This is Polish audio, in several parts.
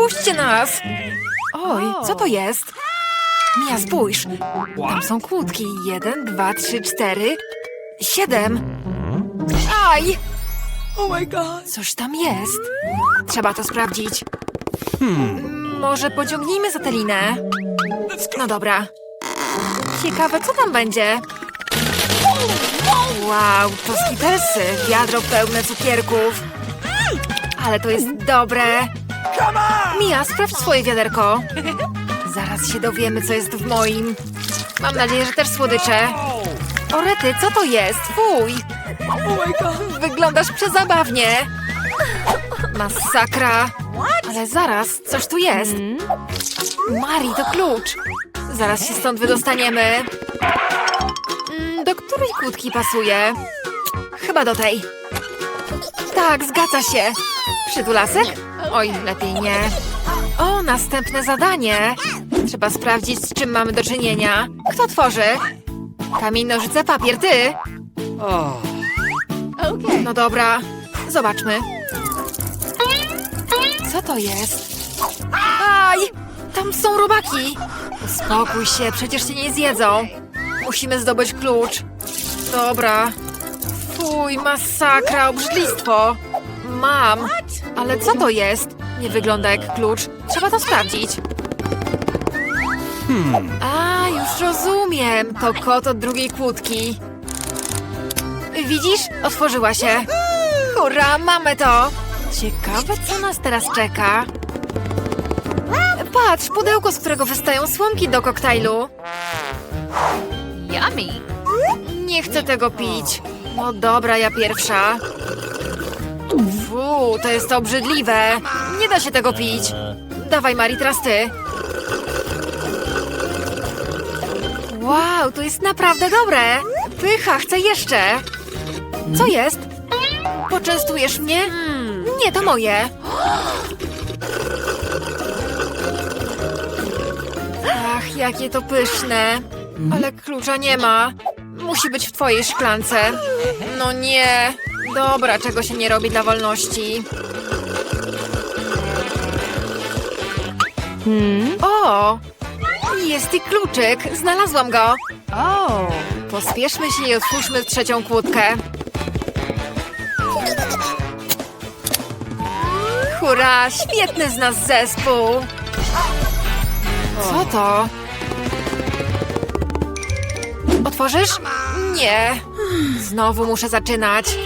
wypuśćcie nas! Oj, co to jest? Mia, spójrz. Tam są kłódki. Jeden, dwa, trzy, cztery, siedem. Aj! Oh my god. Coś tam jest. Trzeba to sprawdzić. Może pociągnijmy za tę linę? No dobra. Ciekawe, co tam będzie. Wow, to skitelsy. Wiadro pełne cukierków. Ale to jest dobre. Mia, sprawdź swoje wiaderko. Zaraz się dowiemy, co jest w moim. Mam nadzieję, że też słodycze. Orety, co to jest? Fuj! Oh. Wyglądasz przezabawnie. Masakra. Ale zaraz, coś tu jest. Mari, to klucz. Zaraz się stąd wydostaniemy. Mm, Do której kłódki pasuje? Chyba do tej. Tak, zgadza się. Przytulasek? Oj, lepiej nie. O, następne zadanie. Trzeba sprawdzić, z czym mamy do czynienia. Kto tworzy? Kamień, nożyce, papier, ty. No dobra, zobaczmy. Co to jest? Aj! Tam są robaki! Uspokój się, przecież się nie zjedzą. Musimy zdobyć klucz. Dobra. Fuj, masakra, obrzydlistwo. Mam. Ale co to jest? Nie wygląda jak klucz. Trzeba to sprawdzić. A, już rozumiem. To kot od drugiej kłódki. Widzisz? Otworzyła się. Hurra, mamy to! Ciekawe, co nas teraz czeka. Patrz, pudełko, z którego wystają słomki do koktajlu. Yummy. Nie chcę tego pić. No dobra, ja pierwsza. To jest obrzydliwe. Nie da się tego pić. Dawaj, Mari, teraz ty. Wow, to jest naprawdę dobre. Pycha, chcę jeszcze. Co jest? Poczęstujesz mnie? Nie, to moje. Ach, jakie to pyszne. Ale klucza nie ma. Musi być w twojej szklance. No nie. Dobra, czego się nie robi dla wolności. O! Jest i kluczyk. Znalazłam go. Oh. Pospieszmy się i otwórzmy trzecią kłódkę. Hurra! Świetny z nas zespół! Co to? Otworzysz? Nie. Znowu muszę zaczynać.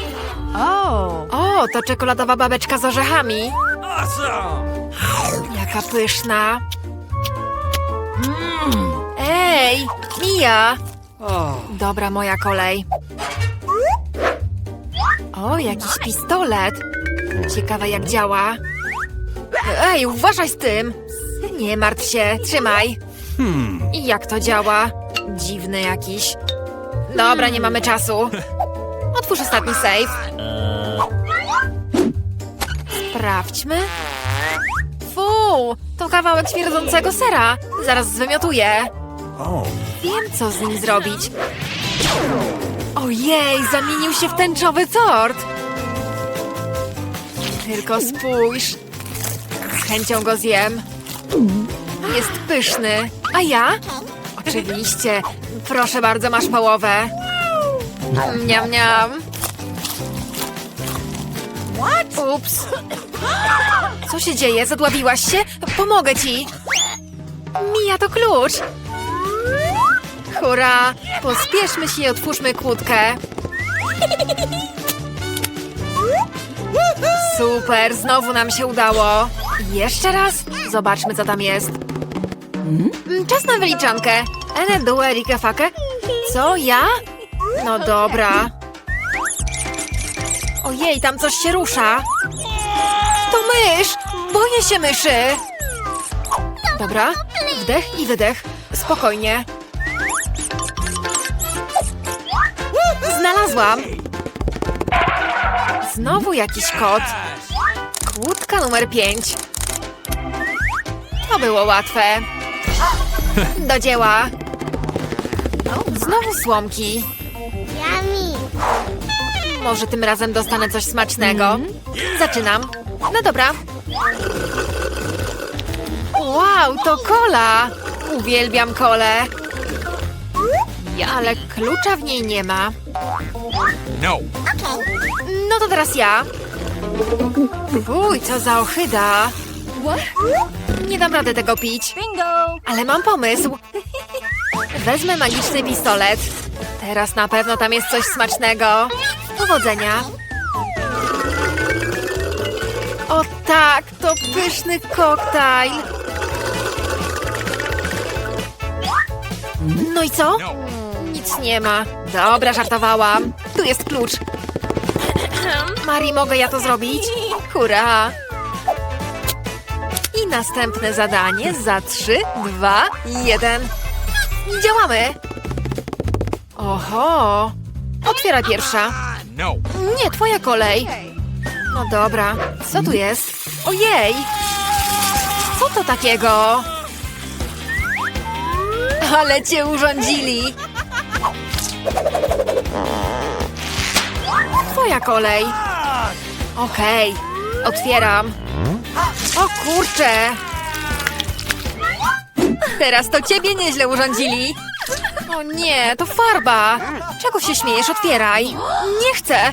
Oh. O, to czekoladowa babeczka z orzechami. Awesome. Jaka pyszna. Ej, Mija! Dobra, moja kolej. O, jakiś pistolet. Ciekawe jak działa. Ej, uważaj z tym. Nie martw się, trzymaj. I jak to działa? Dziwny jakiś. Dobra, nie mamy czasu. Otwórz ostatni safe. Sprawdźmy. Fu, to kawałek śmierdzącego sera. Zaraz zwymiotuję. Wiem, co z nim zrobić. Ojej, zamienił się w tęczowy tort. Tylko spójrz. Z chęcią go zjem. Jest pyszny. A ja? Oczywiście. Proszę bardzo, masz połowę. Miam, miam. Ups. Co się dzieje? Zadławiłaś się? Pomogę ci. Mija to klucz. Hurra! Pospieszmy się i otwórzmy kłódkę. Super, znowu nam się udało. Jeszcze raz? Zobaczmy, co tam jest. Mm, Czas na wyliczankę. Ene due rike fake. Co, ja? No dobra. Ojej, tam coś się rusza. To mysz! Boję się myszy! Dobra, wdech i wydech. Spokojnie. Znalazłam! Znowu jakiś kot. Kłódka numer pięć. To było łatwe. Do dzieła. Znowu słomki. Może tym razem dostanę coś smacznego. Zaczynam. No dobra. Wow, to kola! Uwielbiam kolę. Ale klucza w niej nie ma. No. No to teraz ja. Uj, co za ochyda. Nie dam rady tego pić. Bingo! Ale mam pomysł. Wezmę magiczny pistolet. Teraz na pewno tam jest coś smacznego. Powodzenia. O tak, to pyszny koktajl. No i co? No. Nic nie ma. Dobra, żartowałam. Tu jest klucz. Mari, mogę ja to zrobić? Hurra! I następne zadanie za trzy, dwa, jeden. I działamy! Oho! Otwiera pierwsza. No. Nie, twoja kolej. No dobra, co tu jest? Ojej! Co to takiego? Ale cię urządzili! Twoja kolej. Okej, otwieram. O kurczę! Teraz to ciebie nieźle urządzili. O nie, to farba. Czego się śmiejesz? Otwieraj. Nie chcę.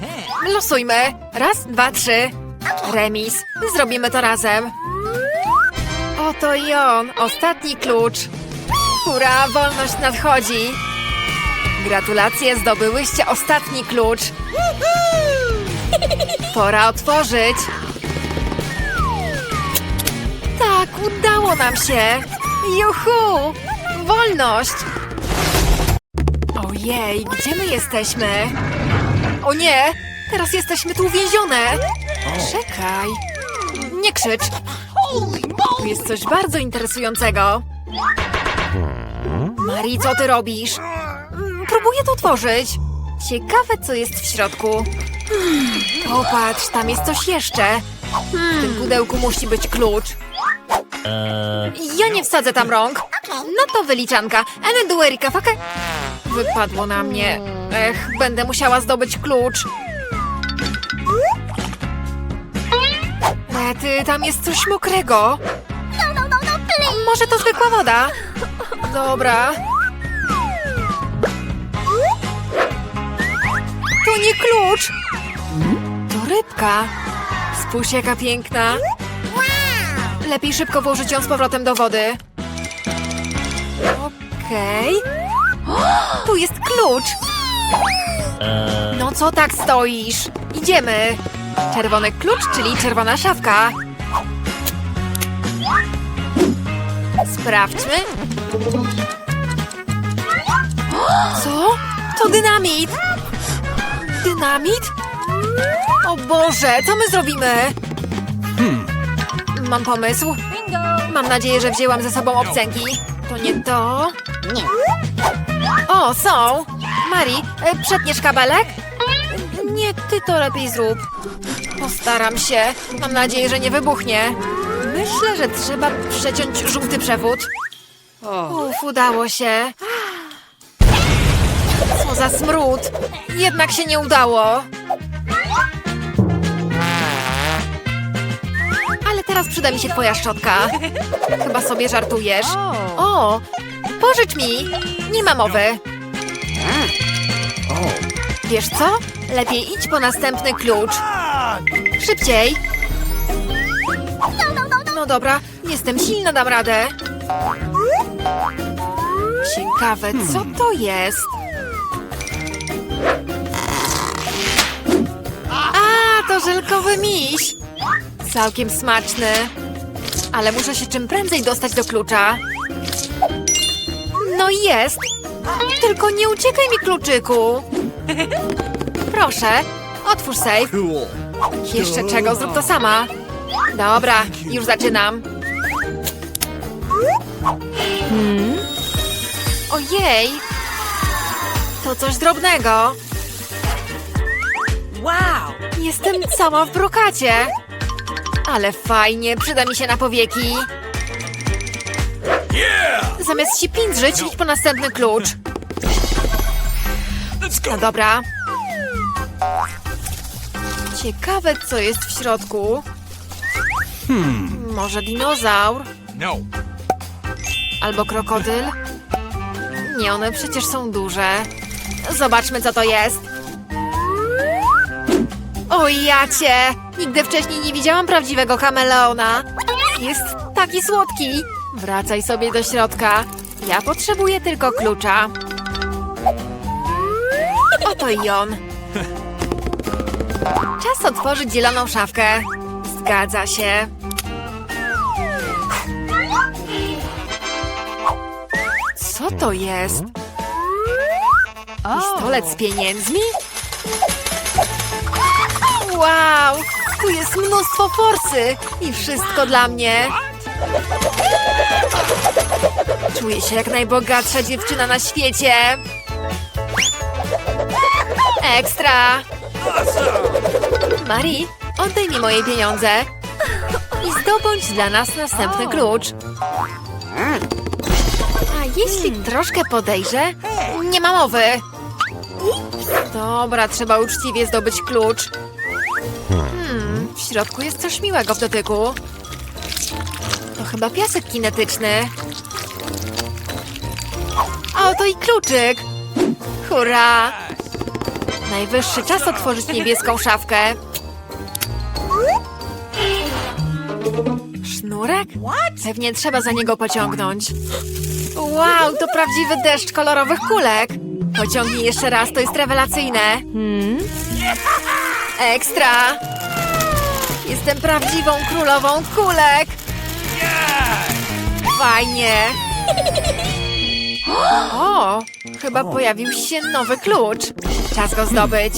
Losujmy. Raz, dwa, trzy. Remis. Zrobimy to razem. Oto i on. Ostatni klucz. Hurra, wolność nadchodzi. Gratulacje, zdobyłyście ostatni klucz. Pora otworzyć. Tak, udało nam się. Juhu! Wolność! Ojej, gdzie my jesteśmy? O nie! Teraz jesteśmy tu uwięzione! Czekaj! Nie krzycz! Tu jest coś bardzo interesującego. Mari, co ty robisz? Próbuję to otworzyć. Ciekawe, co jest w środku. Popatrz, tam jest coś jeszcze. W tym pudełku musi być klucz. Ja nie wsadzę tam rąk. No to wyliczanka. Ene du Erika faka. Wypadło na mnie. Ech, będę musiała zdobyć klucz. Rety, tam jest coś mokrego. Może to zwykła woda? Dobra. To nie klucz. To rybka. Spójrz jaka piękna. Lepiej szybko włożyć ją z powrotem do wody. Okej. Tu jest klucz. No co tak stoisz? Idziemy. Czerwony klucz, czyli czerwona szafka. Sprawdźmy. Co? To dynamit. Dynamit? O Boże, co my zrobimy? Mam pomysł. Mam nadzieję, że wzięłam ze sobą obcęgi. To nie to? O, są! Mari, e, przetniesz kabelek? Nie, ty to lepiej zrób. Postaram się. Mam nadzieję, że nie wybuchnie. Myślę, że trzeba przeciąć żółty przewód. Uf, udało się. Co za smród. Jednak się nie udało. Ale teraz przyda mi się twoja szczotka. Chyba sobie żartujesz. O! Pożycz mi. Nie ma mowy. Wiesz co? Lepiej idź po następny klucz. Szybciej. No dobra, jestem silna, dam radę. Ciekawe, co to jest? A, to żelkowy miś. Całkiem smaczny. Ale muszę się czym prędzej dostać do klucza. Jest. Tylko nie uciekaj mi, kluczyku. Proszę, otwórz safe. Jeszcze czego? Zrób to sama. Dobra, już zaczynam. Hmm? Ojej! To coś drobnego. Wow! Jestem cała w brokacie. Ale fajnie, przyda mi się na powieki. Zamiast się pindrzyć, idź po następny klucz. No dobra. Ciekawe, co jest w środku. Może dinozaur? No. Albo krokodyl? Nie, one przecież są duże. Zobaczmy, co to jest. O jacie! Nigdy wcześniej nie widziałam prawdziwego kameleona. Jest taki słodki. Wracaj sobie do środka. Ja potrzebuję tylko klucza. Oto i on. Czas otworzyć zieloną szafkę. Zgadza się. Co to jest? Pistolet z pieniędzmi? Wow! Tu jest mnóstwo forsy i wszystko dla mnie. Czuję się jak najbogatsza dziewczyna na świecie. Ekstra! Mari, oddaj mi moje pieniądze i zdobądź dla nas następny klucz. A jeśli troszkę podejrzę? Nie ma mowy. Dobra, trzeba uczciwie zdobyć klucz. Hmm, w środku jest coś miłego w dotyku. Chyba piasek kinetyczny. Oto i kluczyk. Hurra! Najwyższy czas otworzyć niebieską szafkę. Sznurek? Pewnie trzeba za niego pociągnąć. Wow, to prawdziwy deszcz kolorowych kulek. Pociągnij jeszcze raz, to jest rewelacyjne. Hmm? Ekstra! Jestem prawdziwą królową kulek! Fajnie! O, chyba pojawił się nowy klucz. Czas go zdobyć.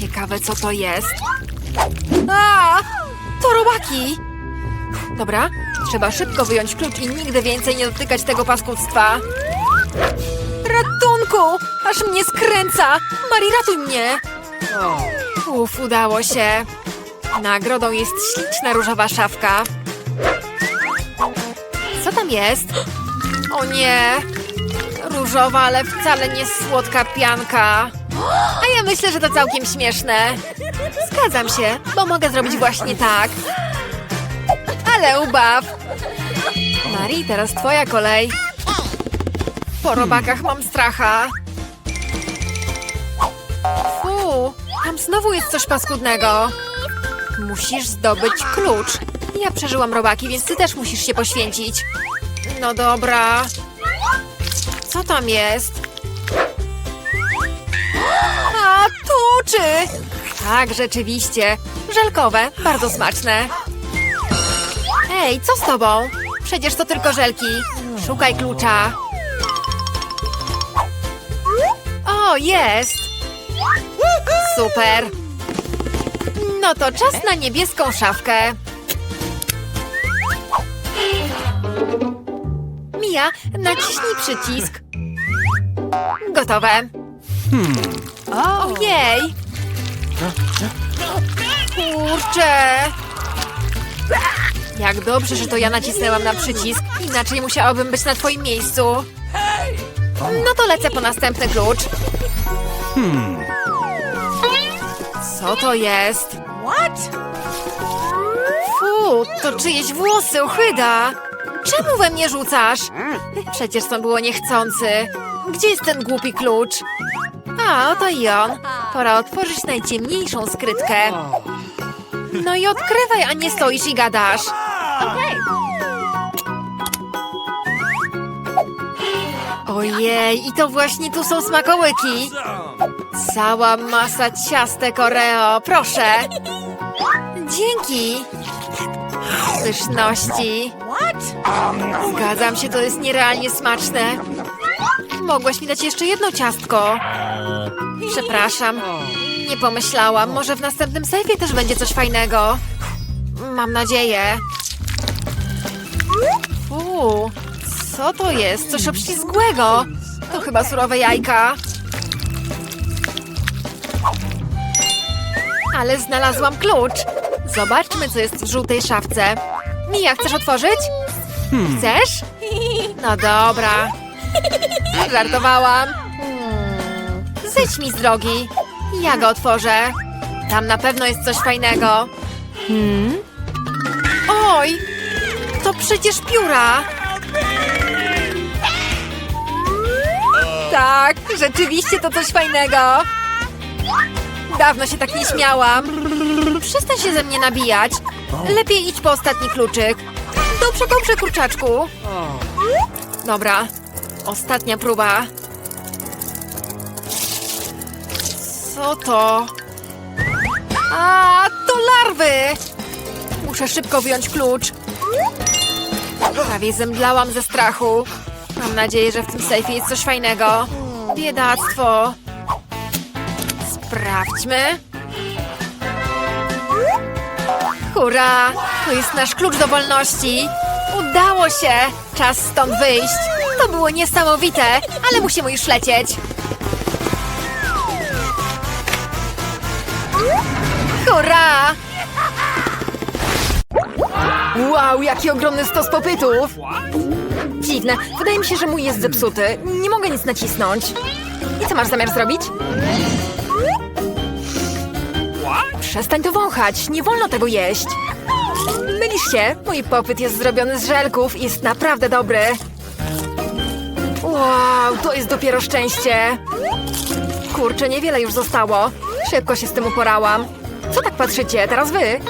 Ciekawe, co to jest. A! To robaki! Dobra, trzeba szybko wyjąć klucz i nigdy więcej nie dotykać tego paskudztwa. Ratunku! Aż mnie skręca! Mari, ratuj mnie! Uf, udało się. Nagrodą jest śliczna różowa szafka. Co tam jest? O nie! Różowa, ale wcale nie słodka pianka. A ja myślę, że to całkiem śmieszne. Zgadzam się, bo mogę zrobić właśnie tak. Ale ubaw! Mari, teraz twoja kolej. Po robakach mam stracha. Fu, tam znowu jest coś paskudnego. Musisz zdobyć klucz. Ja przeżyłam robaki, więc ty też musisz się poświęcić. No dobra. Co tam jest? A, tuczy! Tak, rzeczywiście. Żelkowe, bardzo smaczne. Ej, co z tobą? Przecież to tylko żelki. Szukaj klucza. O, jest! Super! No to czas na niebieską szafkę. Mia, naciśnij przycisk. Gotowe. Oh. Ojej! Kurczę! Jak dobrze, że to ja nacisnęłam na przycisk. Inaczej musiałabym być na twoim miejscu. No to lecę po następny klucz. Co to jest? What? Fu, to czyjeś włosy, ochyda! Czemu we mnie rzucasz? Przecież to było niechcący. Gdzie jest ten głupi klucz? A, oto i on. Pora otworzyć najciemniejszą skrytkę. No i odkrywaj, a nie stoisz i gadasz. Ojej, i to właśnie tu są smakołyki. Cała masa ciastek Oreo, proszę. Dzięki. Pyszności. Zgadzam się, to jest nierealnie smaczne. Mogłaś mi dać jeszcze jedno ciastko. Przepraszam. Nie pomyślałam. Może w następnym sejfie też będzie coś fajnego. Mam nadzieję. Fu, co to jest? Coś obślizgłego. To chyba surowe jajka. Ale znalazłam klucz. Zobaczmy, co jest w żółtej szafce. Mija, chcesz otworzyć? Chcesz? No dobra. Żartowałam. Zejdź mi z drogi. Ja go otworzę. Tam na pewno jest coś fajnego. Hmm? Oj, to przecież pióra. Tak, rzeczywiście to coś fajnego. Dawno się tak nie śmiałam. Przestań się ze mnie nabijać. Lepiej idź po ostatni kluczyk. Dobrze, dobrze, kurczaczku. Dobra, ostatnia próba. Co to? A, to larwy! Muszę szybko wyjąć klucz. Prawie zemdlałam ze strachu. Mam nadzieję, że w tym sejfie jest coś fajnego. Biedactwo. Sprawdźmy. Hurra! To jest nasz klucz do wolności. Udało się! Czas stąd wyjść. To było niesamowite, ale musimy już lecieć. Hurra! Wow, jaki ogromny stos popytów! Dziwne, wydaje mi się, że mój jest zepsuty. Nie mogę nic nacisnąć. I co masz zamiar zrobić? Przestań to wąchać, nie wolno tego jeść. Mylisz się, mój popyt jest zrobiony z żelków i jest naprawdę dobry. Wow, to jest dopiero szczęście. Kurczę, niewiele już zostało. Szybko się z tym uporałam. Co tak patrzycie, teraz wy?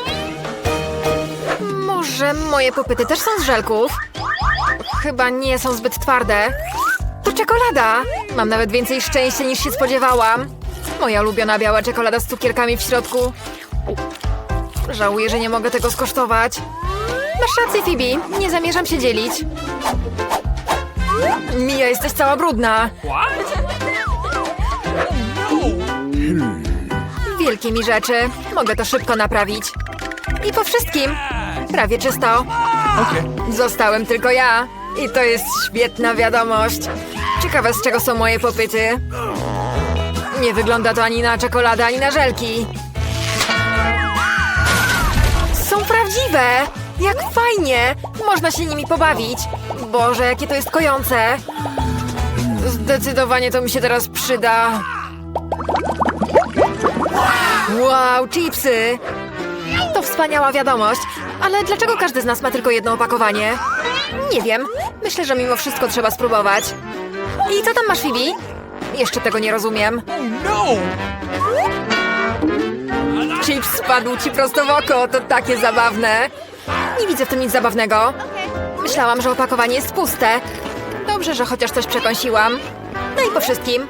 Może moje popyty też są z żelków? Chyba nie są zbyt twarde. To czekolada! Mam nawet więcej szczęścia niż się spodziewałam. Moja ulubiona biała czekolada z cukierkami w środku. Żałuję, że nie mogę tego skosztować. Masz rację, Phoebe. Nie zamierzam się dzielić. Mija, jesteś cała brudna. Wielkie mi rzeczy. Mogę to szybko naprawić. I po wszystkim. Prawie czysto. Zostałem tylko ja. I to jest świetna wiadomość. Ciekawe, z czego są moje popyty. Nie wygląda to ani na czekoladę, ani na żelki. Jak fajnie! Można się nimi pobawić. Boże, jakie to jest kojące. Zdecydowanie to mi się teraz przyda. Wow, chipsy! To wspaniała wiadomość, ale dlaczego każdy z nas ma tylko jedno opakowanie? Nie wiem. Myślę, że mimo wszystko trzeba spróbować. I co tam masz, Phoebe? Jeszcze tego nie rozumiem. Chips spadł ci prosto w oko, to takie zabawne. Nie widzę w tym nic zabawnego. Myślałam, że opakowanie jest puste. Dobrze, że chociaż coś przekąsiłam. No i po wszystkim.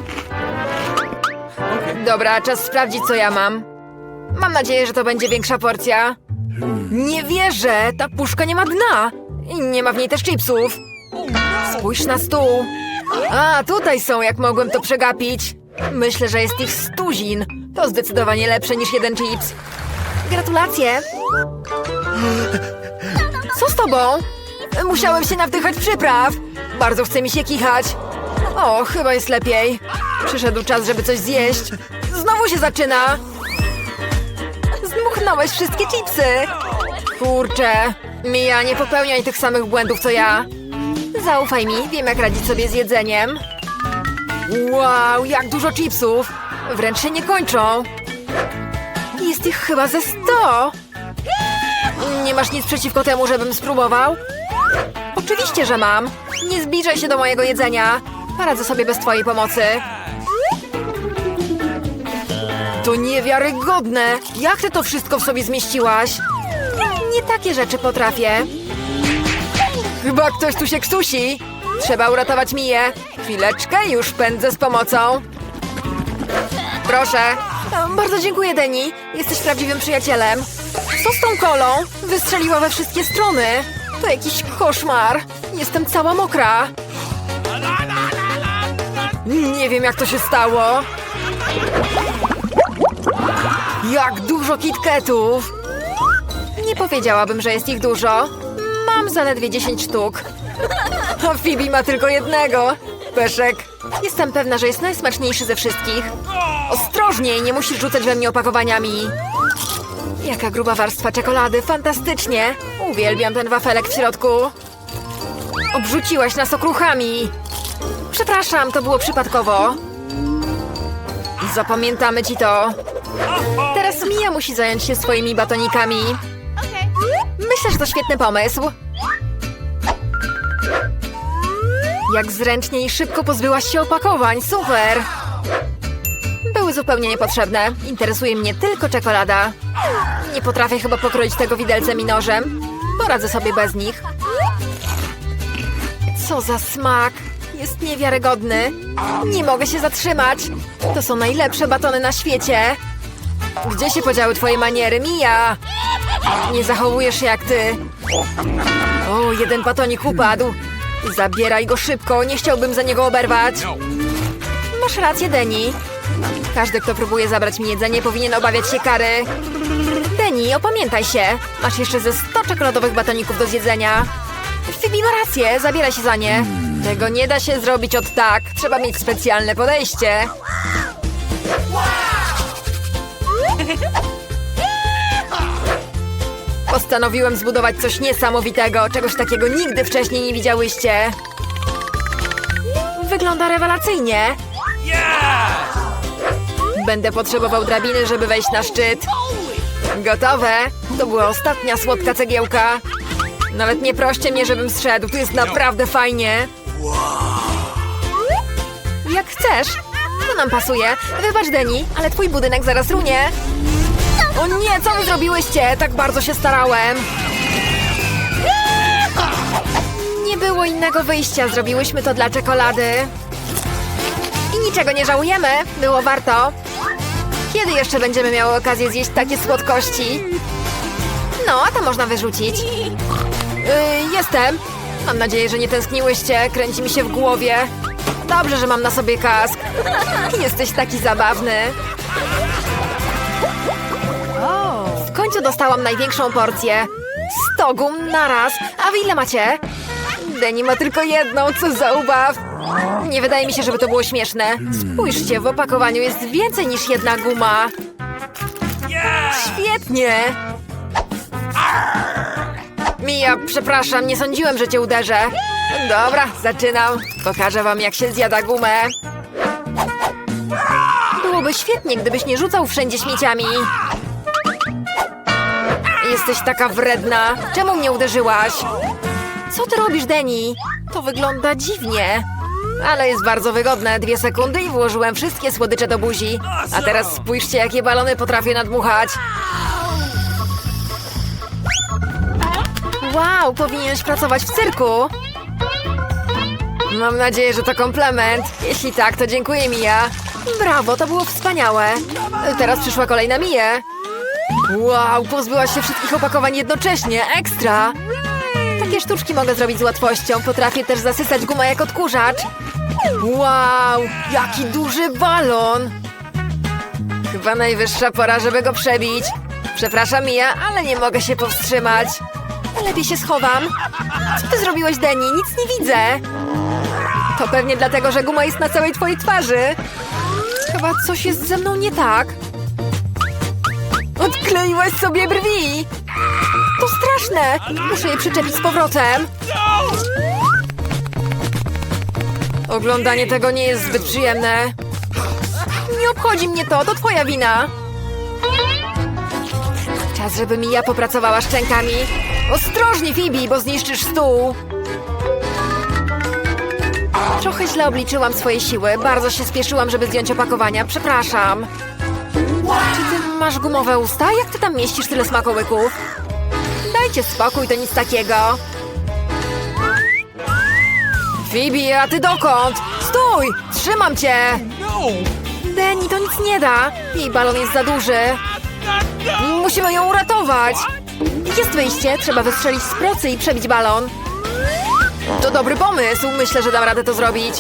Dobra, czas sprawdzić, co ja mam. Mam nadzieję, że to będzie większa porcja. Nie wierzę! Ta puszka nie ma dna! I nie ma w niej też chipsów. Spójrz na stół. A, tutaj są, jak mogłem to przegapić. Myślę, że jest ich stuzin. To zdecydowanie lepsze niż jeden chips. Gratulacje. Co z tobą? Musiałem się nawdychać przypraw. Bardzo chce mi się kichać. O, chyba jest lepiej. Przyszedł czas, żeby coś zjeść. Znowu się zaczyna. Zdmuchnąłeś wszystkie chipsy. Kurczę. Mija, nie popełniaj tych samych błędów, co ja. Zaufaj mi, wiem jak radzić sobie z jedzeniem. Wow, jak dużo chipsów! Wręcz się nie kończą. Jest ich chyba ze sto. Nie masz nic przeciwko temu, żebym spróbował? Oczywiście, że mam. Nie zbliżaj się do mojego jedzenia. Poradzę sobie bez twojej pomocy. To niewiarygodne! Jak ty to wszystko w sobie zmieściłaś? Nie takie rzeczy potrafię. Chyba ktoś tu się ksusi. Trzeba uratować Miję. Chwileczkę, już pędzę z pomocą. Proszę. Bardzo dziękuję, Deni. Jesteś prawdziwym przyjacielem. Co z tą kolą? Wystrzeliła we wszystkie strony. To jakiś koszmar. Jestem cała mokra. Nie wiem, jak to się stało. Jak dużo kitketów. Nie powiedziałabym, że jest ich dużo. Mam zaledwie 10 sztuk. A Phoebe ma tylko jednego. Peszek. Jestem pewna, że jest najsmaczniejszy ze wszystkich. Ostrożniej, nie musisz rzucać we mnie opakowaniami. Jaka gruba warstwa czekolady, fantastycznie. Uwielbiam ten wafelek w środku. Obrzuciłaś nas okruchami. Przepraszam, to było przypadkowo. Zapamiętamy ci to. Teraz Mia musi zająć się swoimi batonikami. Myślę, że to świetny pomysł. Jak zręcznie i szybko pozbyłaś się opakowań, super! Były zupełnie niepotrzebne. Interesuje mnie tylko czekolada. Nie potrafię chyba pokroić tego widelcem i nożem. Poradzę sobie bez nich. Co za smak! Jest niewiarygodny. Nie mogę się zatrzymać. To są najlepsze batony na świecie. Gdzie się podziały twoje maniery, Mija? Nie zachowujesz się jak ty. O, jeden batonik upadł. Zabieraj go szybko, nie chciałbym za niego oberwać. Masz rację, Deni. Każdy, kto próbuje zabrać mi jedzenie, powinien obawiać się kary. Deni, opamiętaj się. Masz jeszcze ze 100 czekoladowych batoników do zjedzenia. Phoebe ma rację, zabieraj się za nie. Tego nie da się zrobić od tak. Trzeba mieć specjalne podejście. Postanowiłem zbudować coś niesamowitego, czegoś takiego nigdy wcześniej nie widziałyście. Wygląda rewelacyjnie. Yes! Będę potrzebował drabiny, żeby wejść na szczyt. Gotowe. To była ostatnia słodka cegiełka. Nawet nie proście mnie, żebym zszedł. Tu jest naprawdę fajnie. Jak chcesz. To nam pasuje. Wybacz, Deni, ale twój budynek zaraz runie. O nie, co wy zrobiłyście? Tak bardzo się starałem. Nie było innego wyjścia. Zrobiłyśmy to dla czekolady. I niczego nie żałujemy. Było warto. Kiedy jeszcze będziemy miały okazję zjeść takie słodkości? No, a to można wyrzucić. Yy, jestem. Mam nadzieję, że nie tęskniłyście. Kręci mi się w głowie. Dobrze, że mam na sobie kask. Jesteś taki zabawny. W końcu dostałam największą porcję. 100 gum naraz. A wy ile macie? Deni ma tylko jedną, co za ubaw. Nie wydaje mi się, żeby to było śmieszne. Spójrzcie, w opakowaniu jest więcej niż jedna guma. Świetnie! Mija, przepraszam, nie sądziłem, że cię uderzę. Dobra, zaczynam. Pokażę wam, jak się zjada gumę. Byłoby świetnie, gdybyś nie rzucał wszędzie śmieciami. Jesteś taka wredna. Czemu mnie uderzyłaś? Co ty robisz, Deni? To wygląda dziwnie. Ale jest bardzo wygodne. Dwie sekundy i włożyłem wszystkie słodycze do buzi. A teraz spójrzcie, jakie balony potrafię nadmuchać. Wow, powinieneś pracować w cyrku. Mam nadzieję, że to komplement. Jeśli tak, to dziękuję, Mija. Brawo, to było wspaniałe. Teraz przyszła kolej na Miję. Wow, pozbyłaś się wszystkich opakowań jednocześnie. Ekstra! Takie sztuczki mogę zrobić z łatwością. Potrafię też zasysać gumę jak odkurzacz. Wow, jaki duży balon! Chyba najwyższa pora, żeby go przebić. Przepraszam, Mia, ale nie mogę się powstrzymać. Lepiej się schowam. Co ty zrobiłeś, Deni? Nic nie widzę. To pewnie dlatego, że guma jest na całej twojej twarzy. Chyba coś jest ze mną nie tak. Odkleiłaś sobie brwi! To straszne! Muszę je przyczepić z powrotem. Oglądanie tego nie jest zbyt przyjemne. Nie obchodzi mnie to, to twoja wina. Czas, żeby Mija popracowała szczękami. Ostrożnie, Phoebe, bo zniszczysz stół. Trochę źle obliczyłam swoje siły. Bardzo się spieszyłam, żeby zdjąć opakowania. Przepraszam. Czy ty masz gumowe usta? Jak ty tam mieścisz tyle smakołyków? Dajcie spokój, to nic takiego. Phoebe, a ty dokąd? Stój! Trzymam cię! No! Deni, to nic nie da. Jej balon jest za duży. Musimy ją uratować. Jest wyjście, trzeba wystrzelić z procy i przebić balon. To dobry pomysł, myślę, że dam radę to zrobić.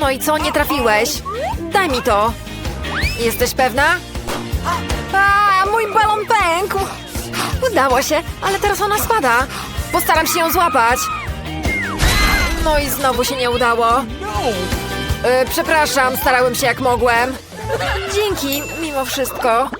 No i co, nie trafiłeś? Daj mi to. Jesteś pewna? A, mój balon pękł. Udało się, ale teraz ona spada. Postaram się ją złapać. No i znowu się nie udało. E, przepraszam, starałem się jak mogłem. Dzięki, mimo wszystko.